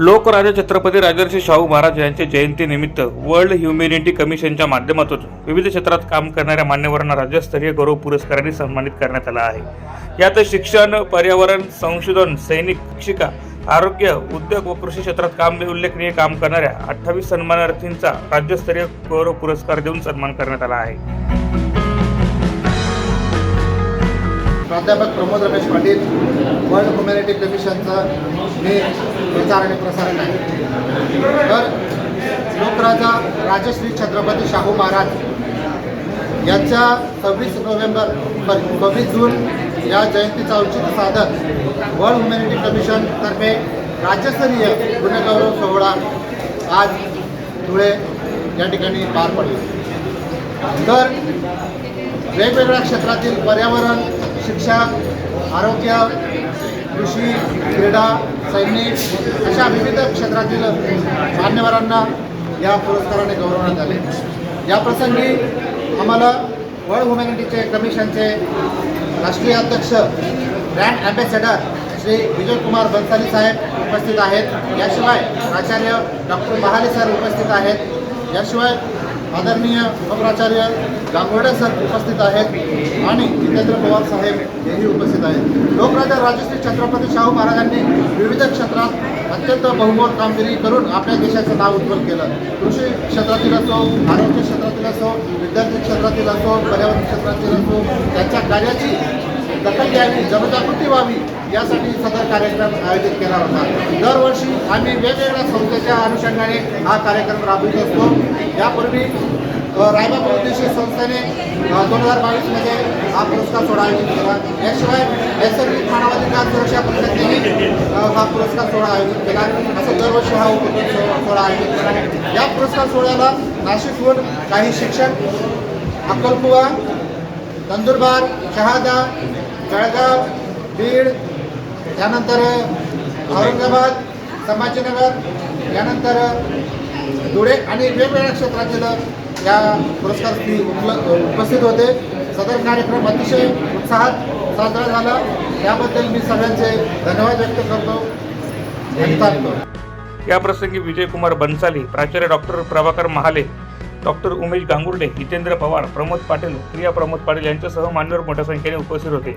लोकराजा छत्रपती राजर्षी शाहू महाराज यांच्या जयंतीनिमित्त world humanity कमिशनच्या माध्यमातून विविध क्षेत्रात काम करणाऱ्या मान्यवरांना राज्यस्तरीय गौरव पुरस्कारांनी सन्मानित करण्यात आला आहे. यात शिक्षण पर्यावरण संशोधन सैनिक शिक्षिका आरोग्य उद्योग व कृषी क्षेत्रात काम उल्लेखनीय काम करणाऱ्या अठ्ठावीस सन्मानार्थींचा राज्यस्तरीय गौरव पुरस्कार देऊन सन्मान करण्यात आला आहे. प्राध्यापक प्रमोद रमेश पाटील वर्ल्ड ह्युमॅनिटी कमिशनचं मी प्रचार आणि प्रसारण आहे. तर लोकराजा राजश्री छत्रपती शाहू महाराज यांच्या सव्वीस नोव्हेंबर सॉरी सव्वीस जून या जयंतीचं औचित्य साधत वर्ल्ड ह्युमॅनिटी कमिशनतर्फे राज्यस्तरीय गुन्हेगौरव सोहळा आज धुळे या ठिकाणी पार पडला. तर वेगवेगळ्या क्षेत्रातील पर्यावरण शिक्षा आरोग्य कृषी क्रीडा सैनिक अशा विविध क्षेत्रातील मान्यवरांना या पुरस्काराने गौरवण्यात आले. या प्रसंगी आम्हाला वर्ल्ड ह्युमॅनिटीचे कमिशनचे राष्ट्रीय अध्यक्ष ब्रँड ॲम्बॅसेडर श्री विजयकुमार बन्साली साहेब उपस्थित आहेत. याशिवाय प्राचार्य डॉक्टर महाले सर उपस्थित आहेत. याशिवाय आदरणीय उपप्राचार्य गांगोडे सर उपस्थित आहेत आणि जितेंद्र पवार साहेब हेही उपस्थित आहेत. लोकराजा राजश्री छत्रपती शाहू महाराजांनी विविध क्षेत्रात अत्यंत बहुमोल कामगिरी करून आपल्या देशाचं नाव उज्ज्वल केलं. कृषी क्षेत्रातील असो आरोग्य क्षेत्रातील असो विद्यार्थी क्षेत्रातील असो पर्यावरण क्षेत्रातील असो त्यांच्या कार्याची दखल घ्यावी जनजागृती व्हावी यासाठी सदर कार्यक्रम आयोजित केला होता. दरवर्षी आम्ही वेगवेगळ्या संस्थेच्या अनुषंगाने हा कार्यक्रम राबवित असतो. यापूर्वी रायबा बहुउद्देशीय संस्थेने दोन हजार बावीसमध्ये हा पुरस्कार सोहळा आयोजित केला याशिवाय नैसर्गिक मानवाधिकार सुरक्षा परिषदेने हा पुरस्कार सोहळा आयोजित केला. असं दरवर्षी हा उपक्रम सोहळा आयोजित केला. या पुरस्कार सोहळ्याला नाशिकहून काही शिक्षक अक्कलकुवा नंदुरबार शहादा जळगाव बीड त्यानंतर औरंगाबाद संभाजीनगर यानंतर धुळे आणि वेगवेगळ्या क्षेत्रातील या पुरस्कार उपस्थित होते. सदर कार्यक्रम अतिशय उत्साहात साजरा झाला. त्याबद्दल मी सगळ्यांचे धन्यवाद व्यक्त करतो. या प्रसंगी विजयकुमार बनसाली प्राचार्य डॉक्टर प्रभाकर महाले डॉक्टर उमेश गांगुर्डे जितेंद्र पवार प्रमोद पाटील प्रिया प्रमोद पाटील यांच्यासह मान्यवर मोठ्या संख्येने उपस्थित होते.